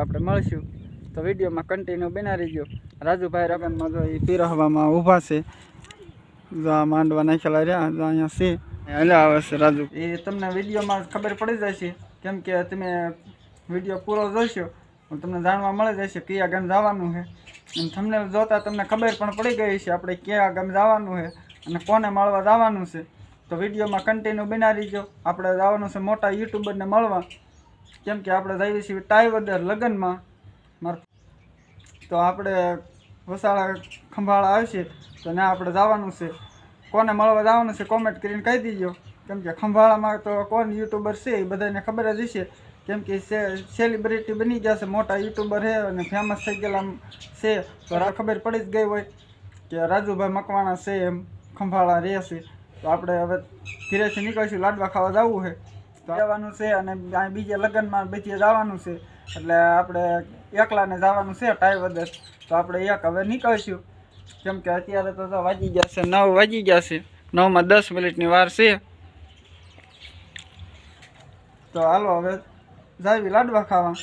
આપણે મળશું. તો વિડીયોમાં કન્ટિન્યુ બના રહીજો. રાજુભાઈ રગનમાં જો એ પીરહવામાં ઊભા છે. જો આ માંડવા નાખેલા રહ્યા, જો અહીંયા છે. હલ્યા આવે છે રાજુ. એ તમને વિડીયોમાં ખબર પડી જશે, કેમ કે તમે વીડિયો પૂરો જોશો તમને જાણવા મળી જશે કયા ગામ જવાનું છે. અને તમને જોતા તમને ખબર પણ પડી ગઈ છે આપણે કયા ગામ જવાનું છે અને કોને મળવા જવાનું છે. તો વિડીયોમાં કન્ટિન્યુ બનાવી રહીજો. આપણે જવાનું છે મોટા યુટ્યુબરને મળવા. કેમ કે આપણે જઈએ છીએ ટાઈવદર લગ્નમાં. માર તો આપણે વસાળા ખંભાળા આવશે તો ને આપણે જવાનું છે. કોને મળવા જવાનું છે કોમેન્ટ કરીને કહી દીજો. કેમ કે ખંભાળામાં તો કોણ યુટ્યુબર છે એ બધાને ખબર જ હશે. કેમ કે સેલિબ્રિટી બની ગયા છે, મોટા યુટ્યુબર છે અને ફેમસ થઈ ગયેલા છે. તો ખબર પડી જ ગઈ હોય કે રાજુભાઈ મકવાણા છે એમ ખંભાળા રહે છે. તો આપણે હવે ધીરેથી નીકળીશું, લાડવા ખાવા જવું છે. જવાનું છે અને બીજે લગ્નમાં બીજે જવાનું છે. એટલે આપણે એકલાને જવાનું છે ટાઈ વદર તો આપણે એક હવે નીકળશું. કેમ કે અત્યારે તો વાગી ગયા છે, નવ વાગી ગયા છે. નવમાં દસ મિનિટની વાર છે. તો હાલો હવે જાવી લાડવા ખાવા.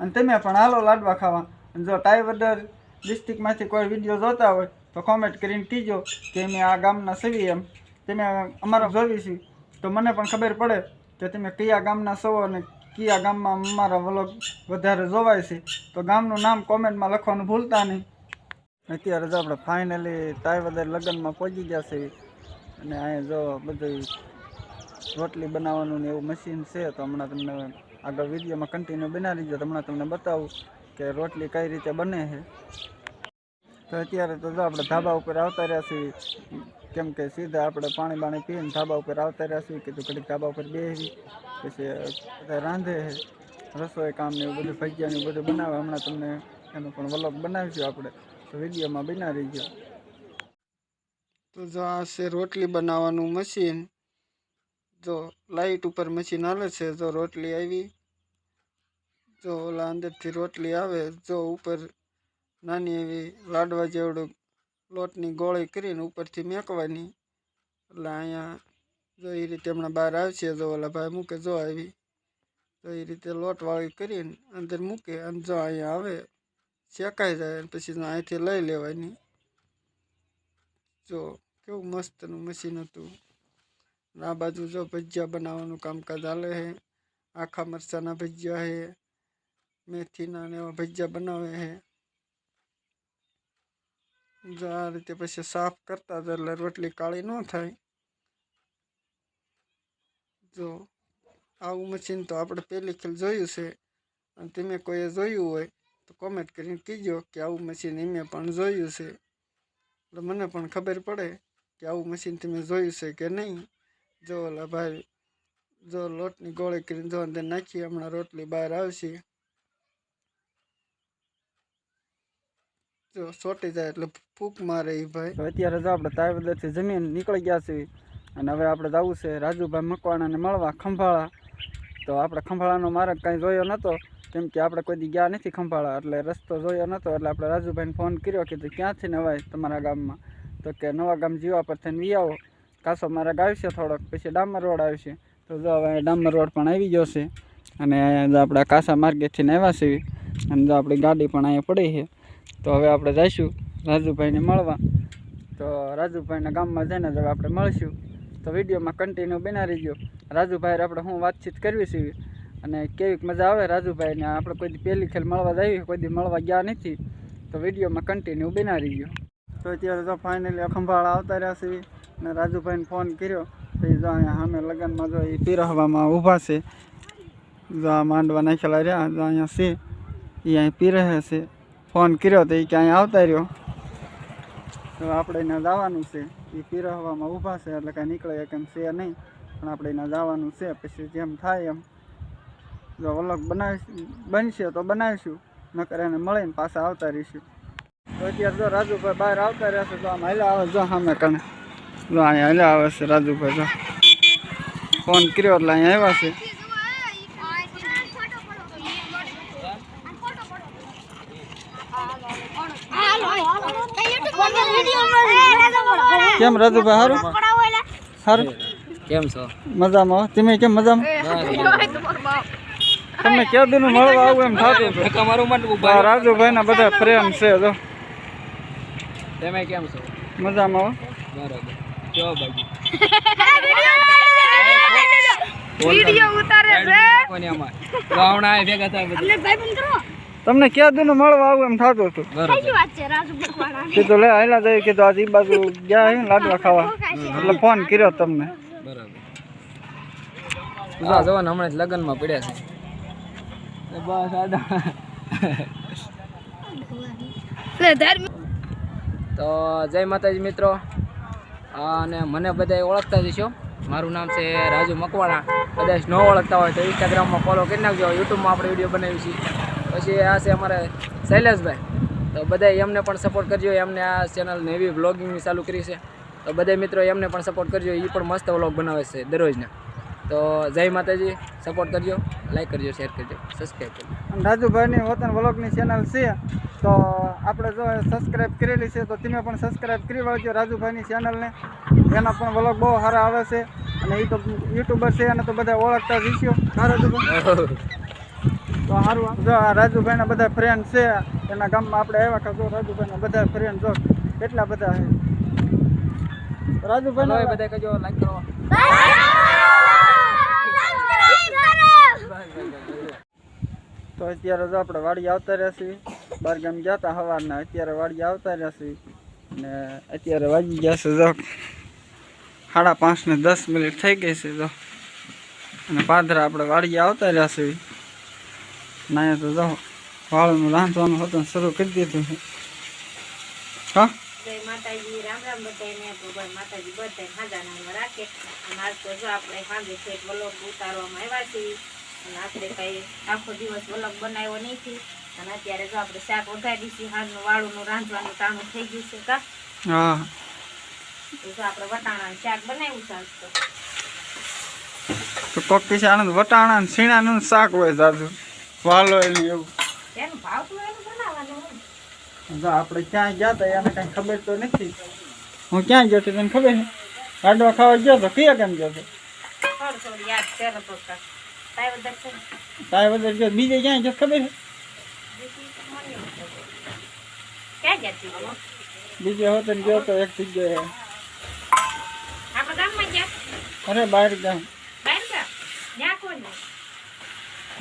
અને તમે પણ હાલો લાડવા ખાવા. અને જો ટાઈવદર ડિસ્ટ્રિક્ટમાંથી કોઈ વીડિયો જોતા હોય, તો કોમેન્ટ કરીને કીજો કે અમે આ ગામના સવી એમ. તમે અમારા જોવી છે. તો મને પણ ખબર પડે કે તમે કયા ગામના છો અને કયા ગામમાં અમારા વ્લોગ વધારે જોવાય છે? તો ગામનું નામ કોમેન્ટમાં લખવાનું ભૂલતા નહીં. અત્યારે જો આપણે ફાઇનલી ટાઈવદર લગ્નમાં પહોંચી ગયા છે અને અહીંયા જો બધું રોટલી બનાવવાનું ને એવું મશીન છે, તો હમણાં તમને આગળ વિડીયોમાં કન્ટિન્યુ બનાવી લીધો હમણાં તમને બતાવું કે રોટલી કઈ રીતે બને છે. તો અત્યારે તો જો આપણે ધાબા ઉપર આવતા રહ્યા છીએ. કેમ કે સીધા આપણે પાણી બાણી પીને ધાબા ઉપર આવતા રહ્યા છીએ, કીધું ઘડીક ધાબા ઉપર બેસી પછી રાંધે રસોઈ કામ ને એવું બધું, ભજીયા ને એવું બધું બનાવે. હમણાં તમને એનો પણ વલોગ બનાવીશું આપણે. તો વિડીયોમાં બના ગયો તો જો આ છે રોટલી બનાવવાનું મશીન જો લાઈટ ઉપર મશીન હાલે છે, જો રોટલી આવી, જો ઓલા અંદરથી રોટલી આવે, જો ઉપર નાની એવી લાડવા જેવડું લોટની ગોળી કરીને ઉપરથી મેકવાની. એટલે અહીંયા જો એ રીતે હમણાં બહાર આવશે, જો ઓલા ભાઈ મૂકે જો આવી. તો એ રીતે લોટવાળી કરીને અંદર મૂકે અને જો અહીંયા આવે, શેકાઈ જાય અને પછી અહીંથી લઈ લેવાની. જો કેવું મસ્તનું મશીન હતું. આ બાજુ જો ભજીયા બનાવવાનું કામકાજ હાલે છે. આખા મરચાંના ભજીયા છે. મેથીના ને એવા ભજીયા બનાવે છે. આ રીતે પછી સાફ કરતા એટલે રોટલી કાળી ન થાય. જો આવું મશીન તો આપણે પહેલી ખેલ જોયું છે. અને તમે કોઈએ જોયું હોય તો કોમેન્ટ કરીને કીજો કે આવું મશીન એમે પણ જોયું છે. એટલે મને પણ ખબર પડે કે આવું મશીન તમે જોયું છે કે નહીં. જો ઓલા ભાઈ જો લોટની ગોળી કરીને જો અંદર નાખી હમણાં રોટલી બહાર આવશે. સોટી જાય એટલે ફૂંક મારે એ ભાઈ. અત્યારે જો આપણે તાવેદરથી જમીન નીકળી ગયા છીએ અને હવે આપણે જવું છે રાજુભાઈ મકવાણાને મળવા ખંભાળા. તો આપણે ખંભાળાનો માર્ગ કાંઈ જોયો નહોતો કેમ કે આપણે કોઈ દી ગયા નથી ખંભાળા, એટલે રસ્તો જોયો નહોતો એટલે આપણે રાજુભાઈને ફોન કર્યો, કીધું ક્યાંથી નવાય તમારા ગામમાં? તો કે, નવા ગામ જીવા પર થઈને વી આવો. કાસો માર્ગ આવશે થોડોક, પછી ડામર રોડ આવશે. તો જો હવે ડામર રોડ પણ આવી ગયો છે અને આપણે કાસા માર્કેટથી આવ્યા છીએ અને જો આપણી ગાડી પણ અહીંયા પડી છે. તો હવે આપણે જઈશું રાજુભાઈને મળવા. તો રાજુભાઈના ગામમાં જઈને હવે આપણે મળશું. તો વિડીયોમાં કન્ટિન્યુ બના રહીજો. રાજુભાઈ આપણે હું વાતચીત કરવી છીએ અને કેવીક મજા આવે રાજુભાઈને? આપણે કોઈ પહેલી ખેલ મળવા જઈએ, કોઈ દી મળવા ગયા નથી. તો વિડીયોમાં કન્ટિન્યુ બના રહીજો. તો અત્યારે તો ફાઇનલી ખંભાળા આવતા રહ્યા છીએ અને રાજુભાઈને ફોન કર્યો. તો એ જો અહીંયા સામે લગ્નમાં જો એ પીરહવામાં ઊભા છે. જો આ માંડવા નાખેલા રહ્યા, જો અહીંયા છે, એ અહીં પીરહે છે. ફોન કર્યો તો એ ક્યાંય આવતા રહ્યો. તો આપણે એને જવાનું છે. એ પીરહવામાં ઊભા છે, એટલે કાંઈ નીકળે કેમ છે નહીં. પણ આપણે એને જવાનું છે, પછી જેમ થાય એમ. જો અલગ બનાવી બનશે તો બનાવીશું. નકર એને મળીને પાછા આવતા રહીશું. તો અત્યારે જો રાજુભાઈ બહાર આવતા રહ્યા છે, તો આમ હાલ્યા આવે જો સામે કણે. જો અહીંયા હાલ્યા આવે છે રાજુભાઈ જો. ફોન કર્યો એટલે અહીંયા આવ્યા છે. કેમ રાજુભાઈ હારું? હારું? કેમ છો? મજામાં? તમે કેમ મજામાં? તમને ક્યાં દિન મળવા આવું એમ થતું હતું? તમારું ના બધા પ્રેમ છે જો. તમે કેમ છો? મજામાં હો. બરાબર. જો બાજુ. વિડિયો ઉતારે છે. કોની અમાર. ગાવણા ભેગા થાય બધા. એટલે ભાઈ બંધ કરો. તમને ક્યાં દુનો મળવા આવું એમ થતું હતું? બરાબર. કઈ વાત છે રાજુ ભગવાન. કીધું લે હાલા જાય કીધું આજે ઈ બાજુ ગયા હે લાડવા ખાવા. એટલે ફોન કર્યો તમને. બરાબર જવાન હમણાં જ લગ્નમાં પડ્યા છે. બસ આડા. લે ધર્મ તો જય માતાજી મિત્રો. અને મને બધા ઓળખતા જ છો મારું નામ છે રાજુ મકવાણા. બધા ન ઓળખતા હોય તો ઇન્સ્ટાગ્રામમાં ફોલો કરી નાખજો. યુટ્યુબમાં આપણે વીડિયો બનાવી છીએ. પછી આ છે અમારે શૈલેષભાઈ. તો બધા એમને પણ સપોર્ટ કરજો. એમને આ ચેનલ નેવી વ્લોગિંગની ચાલુ કરી છે. તો બધા મિત્રો એમને પણ સપોર્ટ કરજો. એ પણ મસ્ત વ્લોગ બનાવે છે દરરોજના. તો જય માતાજી. સપોર્ટ કરજો. લાઈક કરજો શેર કરજો સબસ્ક્રાઈબ કરજો. રાજુભાઈની વતન વ્લોગની ચેનલ છે. તો આપણે જો સબસ્ક્રાઈબ કરેલી છે તો તમે પણ સબસ્ક્રાઈબ કરી વળજો રાજુભાઈની ચેનલને એના પણ વ્લોગ બહુ સારા આવે છે. અને એ તો યુટ્યુબર છે અને તો બધા ઓળખતા જ છો હા રાજુભાઈ? તો સારું જો આ રાજુભાઈના બધા ફ્રેન્ડ છે એના ગામમાં આપણે આવ્યા કે જો રાજુભાઈના બધા ફ્રેન્ડ જો કેટલા બધા છે. રાજુભાઈ બધા કહેજો લાઈક કરો. તો અત્યારે જો આપણે વાડી આવતા રહ્યા છીએ. બાર ગામ ગયા હતા સવારના અત્યારે વાડી આવતા રહ્યા છીએ. ને અત્યારે વાગી ગયા છે જો સાડા પાંચ ને દસ મિનિટ થઈ ગઈ છે જો. અને પાદરા આપણે વાડી આવતા રહ્યા છીએ. ના તો જો વાળનું રાંધવાનું હતું શરૂ કરી દીધું છે. હા? માતાજી રામ રામ બધાને ભગવાન માતાજી બધા હાજા નામ રાખે. અને આજ તો જો આપણે સાંજે છે વલોગ ઉતારવામાં આવ્યા છીએ. અને આપણે કઈ આખો દિવસ વલોગ બનાવ્યો નથી. અને અત્યારે જો આપણે શાક વઘારી છીએ હાજનું વાળુનું રાંધવાનું ટાણું થઈ ગયું છે કા? હા. તો જો આપણે વટાણાનું શાક બનાવ્યું છે આજ તો. તો કોક પીછે આનંદ વટાણા ને સીણાનું શાક હોય જાજુ. વાલો એને એવું. આપણે ક્યાં ગયા હતા એને કઈ ખબર તો નથી. હું ક્યાં ગયો તને ખબર છે? ગાડવા ખાવા ગયો તો કયા કેમ ગયો તો? તાય વગર ગયો બીજે ક્યાં ગયો ખબર છે? બીજું તો હોત ગયો તો એક જગ્યાએ. અરે બહાર ગામ બહાર ગયા ત્યાં કોણ ગયા?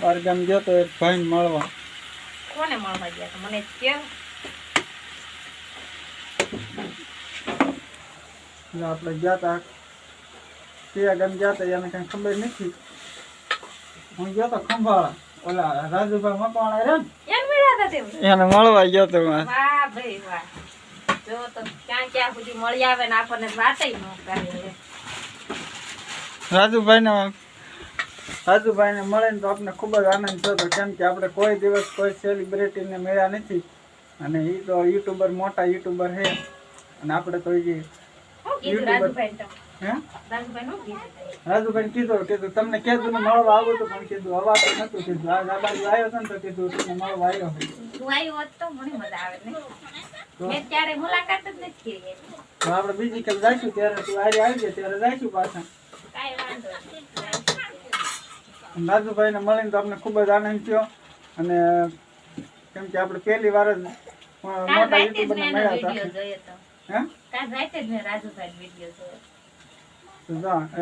ગામ ગયો તો એક ભાઈને મળવા. કોને મળવા ગયા તો મને કેમ? આપણે ગયા હતા કયા ગામ ગયા હતા એને કઈ ખબર નથી. હું ગયો તો ખંભાળા. ઓલા રાજુભાઈ મકવાણા ને? એને મળવા ગયો તો. વાહ ભાઈ વાહ. જો તો ક્યાં ક્યાં સુધી મળી આવે ને આપણને વાતય ન કરે. રાજુભાઈને રાજુભાઈને મળે ને તો આપણે ખૂબ જ આનંદ થયો કેમ કે આપણે કોઈ દિવસ કોઈ સેલિબ્રિટીને મળ્યા નથી. અને એ તો યુટ્યુબર મોટા યુટ્યુબર છે. અને આપણે તો એ રાજુભાઈ કીધું કીધું? તમને કીધું ને મળવા આવું તો પણ કીધું હવા તો નતું કીધું. આજ આ બાજુ આવ્યો હતો ને તો કીધું તમને મળવા આવ્યો તું આવે ને આપણે બીજી કેમ જઈશું ત્યારે તું આરી આવજે ત્યારે જઈશું પાછા. રાજુભાઈને મળીને તો આપણે ખૂબ જ આનંદ થયો. અને કેમ કે આપણે પહેલી વાર જ મોટા યુટ્યુબરને મળ્યા હતા.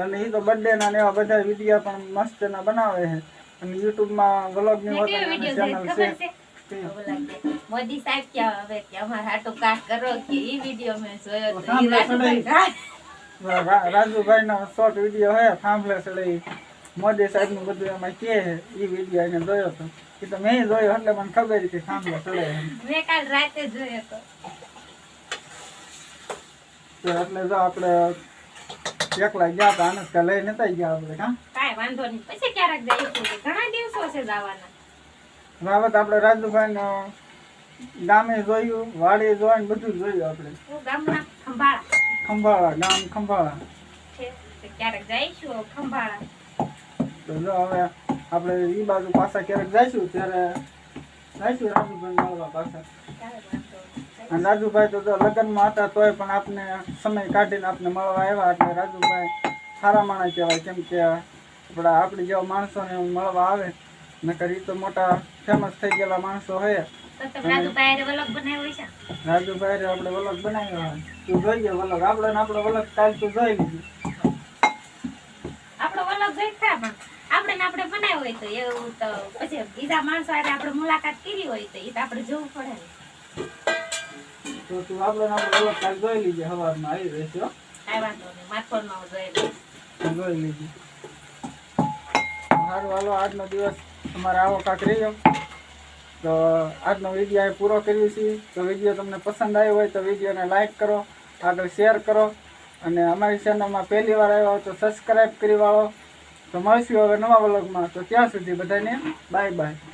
અને એ તો. બર્થડે ના એવા બધા વીડિયો પણ મસ્ત ના બનાવે છે. અને યુટ્યુબમાં વ્લોગની ચેનલ છે. મોદી સાહેબ ક્યાં હવે કે અમારા હાટુ કાક કરો કે ઈ વીડિયો મેં જોયો તો. રાજુભાઈ નો શોર્ટ વીડિયો હે થાંભલે ચડે મોદી સાહેબનું બધું એમાં કે એ વીડિયો એને જોયો હતો એ તો મેં જોયો એટલે મને ખબર કે સાંભળો ચડે મેં કાલ રાતે જોયો હતો તો એટલે જો આપણે એકલા ગયા હતા આનંદ લઈને નતા ગયા આપણે હા? કાંઈ વાંધો નહીં. પછી ક્યારેક જઈશું ઘણા દિવસો છે જવાના. રાવત આપણે રાજુભાઈ નો ગામે જોયું વાડે જોયું બધું જોયું આપણે. ગામના ખંભાળા. ખંભાળા ગામ ખંભાળા. ક્યારેક જઈશું ખંભાળા. તો જો હવે આપણે એ બાજુ પાછા ક્યારેક જઈશું ત્યારે જઈશું રાજુભાઈ મળવા પાછા. અને રાજુભાઈ તો જો લગ્નમાં હતા તોય પણ આપને સમય કાઢીને આપને મળવા આવ્યા એટલે રાજુભાઈ સારા માણસ કહેવાય કેમ કે આપણા આપણી જેવા માણસોને મળવા આવે નકર એ તો મોટા ફેમસ થઈ ગયેલા માણસો હે. તો તો રાજુભાઈ આપણે વલગ બનાવ્યો તું જોઈએ વલગ આપણે આપણે વલગ કાલ તું જોઈ લીધી આપણો વલોગ જોઈ ખરા પણ આપણે ને આપણે બનાવ્યો હોય તો એવું તો પછી બીજા માણસો હારે આપણે મુલાકાત કરી હોય તો એ તો આપણે જોવું પડે તો તું આપણે આપણે કાલ જોઈ લીધી સવારમાં આવી રહેશો. કાંઈ વાંધો નહીં માથોડમાં હું જોઈ લઈશ. જોઈ લીજે. સારું હાલો આજનો દિવસ અમારે આવો કાંક રહ્યો. તો આજનો વીડિયો અહીં પૂરો કરીએ છીએ. તો વીડિયો તમને પસંદ આવ્યો હોય તો વિડીયોને લાઇક કરો આગળ શેર કરો. અને અમારી ચેનલમાં પહેલી વાર આવ્યો હોય તો સબસ્ક્રાઈબ કરી વાળો. તો મળશું હવે નવા વ્લોગમાં? તો ત્યાં સુધી બધાને બાય બાય